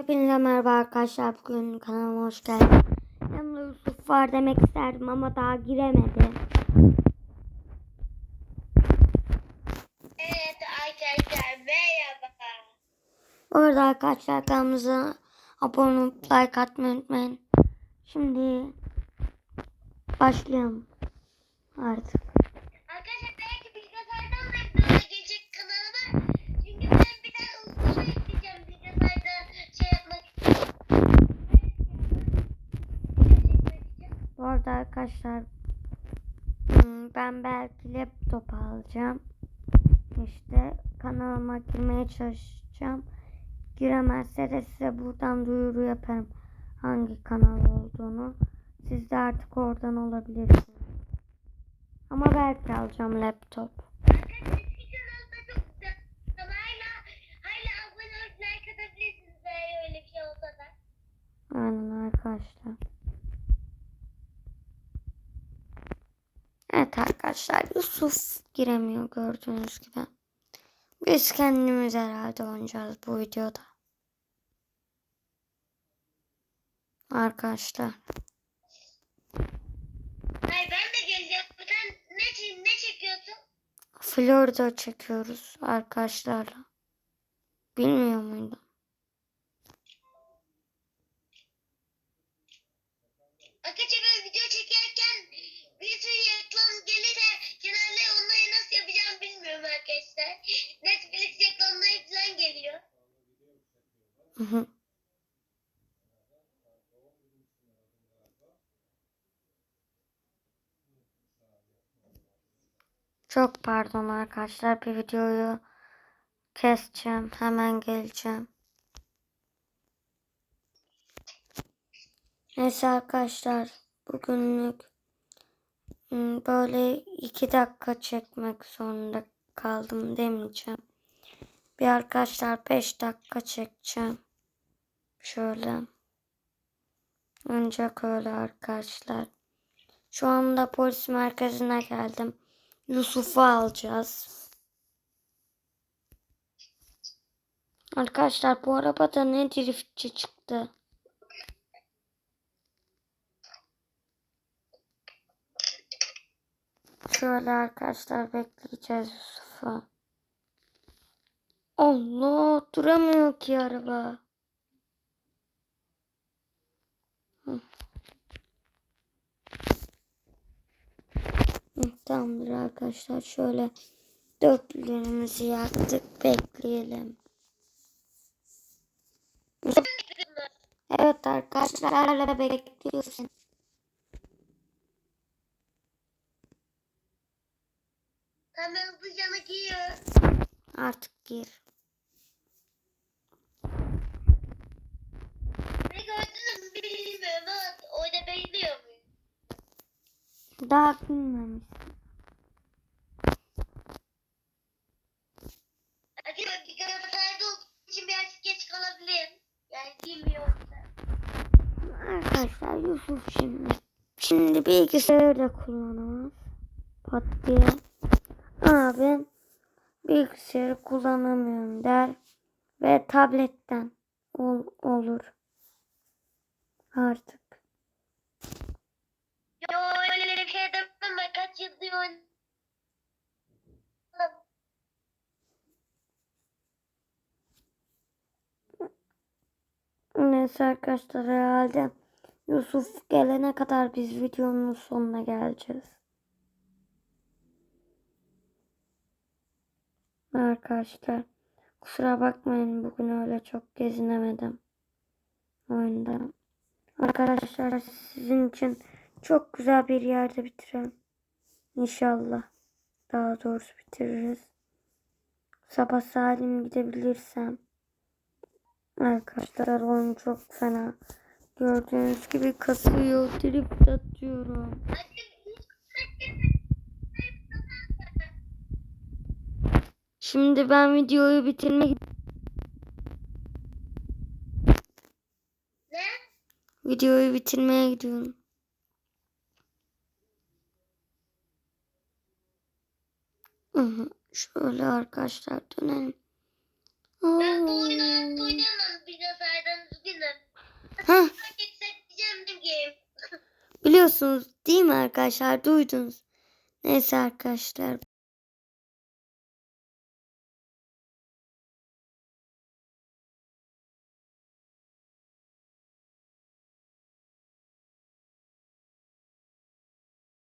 Hepinize merhaba arkadaşlar. Bugün kanalıma hoş geldiniz. Yanımda Yusuf var demek isterdim ama daha giremedi. Evet arkadaşlar merhaba. Bu arada arkadaşlar kanalımıza abone olup like atmayı unutmayın. Şimdi başlayalım artık. Arkadaşlar belki bilgisayardan da ekrana gelecek kanalıma. Çünkü ben bir tane uzun ekleyeceğim bilgisayarda şey yapmak için. Bu arada arkadaşlar hmm, ben belki laptop alacağım. İşte kanalıma girmeye çalışacağım. Giremezse de size buradan duyuru yaparım hangi kanal olduğunu. Siz de artık oradan olabilirsiniz. Ama belki alacağım laptop. Arkadaşlar eski kanalda çok güzel. Ama hala, hala abone olup like atabilirsiniz eğer öyle bir şey olsa da. Aynen arkadaşlar. Evet arkadaşlar Yusuf giremiyor gördüğünüz gibi. Biz kendimiz herhalde oynayacağız bu videoda. Arkadaşlar. Hayır ben de geleceğim. Sen ne, ne çekiyorsun? Florida çekiyoruz arkadaşlarla. Bilmiyor muydun? Arkadaşlar. Netflix reklamları falan geliyor. Hı hı. Çok pardon arkadaşlar bir videoyu keseceğim. Hemen geleceğim. Neyse arkadaşlar bugünlük hmm, böyle iki dakika çekmek zorunda kaldım demeyeceğim. Bir arkadaşlar beş dakika çekeceğim. Şöyle. Ancak öyle arkadaşlar. Şu anda polis merkezine geldim. Yusuf'u alacağız. Arkadaşlar bu arabada ne driftçi çıktı. Şöyle arkadaşlar bekleyeceğiz Yusuf'u. Allah duramıyor ki araba. Hı. Hı, Tamamdır arkadaşlar şöyle dörtlülerimizi yaktık bekleyelim. Evet arkadaşlar hala bekliyorsun. Hemen hızlıca giyiyor. Artık gir. Ne gördünüz bilmiyorum ama orada bekliyor muyum? Daha bilmemiş. Arkadaşlar bilgisayarda olduğu için biraz geç kalabilirim. Yani bilmiyorsa. Arkadaşlar Yusuf şimdi. Şimdi bilgisayarı da kullanamaz. Pat diye. Abi bilgisayarı kullanamıyorum der. Ve tabletten ol, olur. Artık. Yo öyle bir. Neyse arkadaşlar herhalde Yusuf gelene kadar biz videonun sonuna geleceğiz. Arkadaşlar kusura bakmayın bugün öyle çok gezinemedim oyunda. Arkadaşlar sizin için çok güzel bir yerde bitirelim. İnşallah. Daha doğrusu bitiririz. Sabah salim gidebilirsem. Arkadaşlar oyun çok fena. Gördüğünüz gibi kasıyor. Drift atıyorum. Şimdi ben videoyu bitirmek Ne? Videoyu bitirmeye gidiyorum. Şöyle arkadaşlar dönelim. Ben bu oyunu oynayamam bilgisayardan üzgünüm. Biliyorsunuz değil mi arkadaşlar? Duydunuz. Neyse arkadaşlar.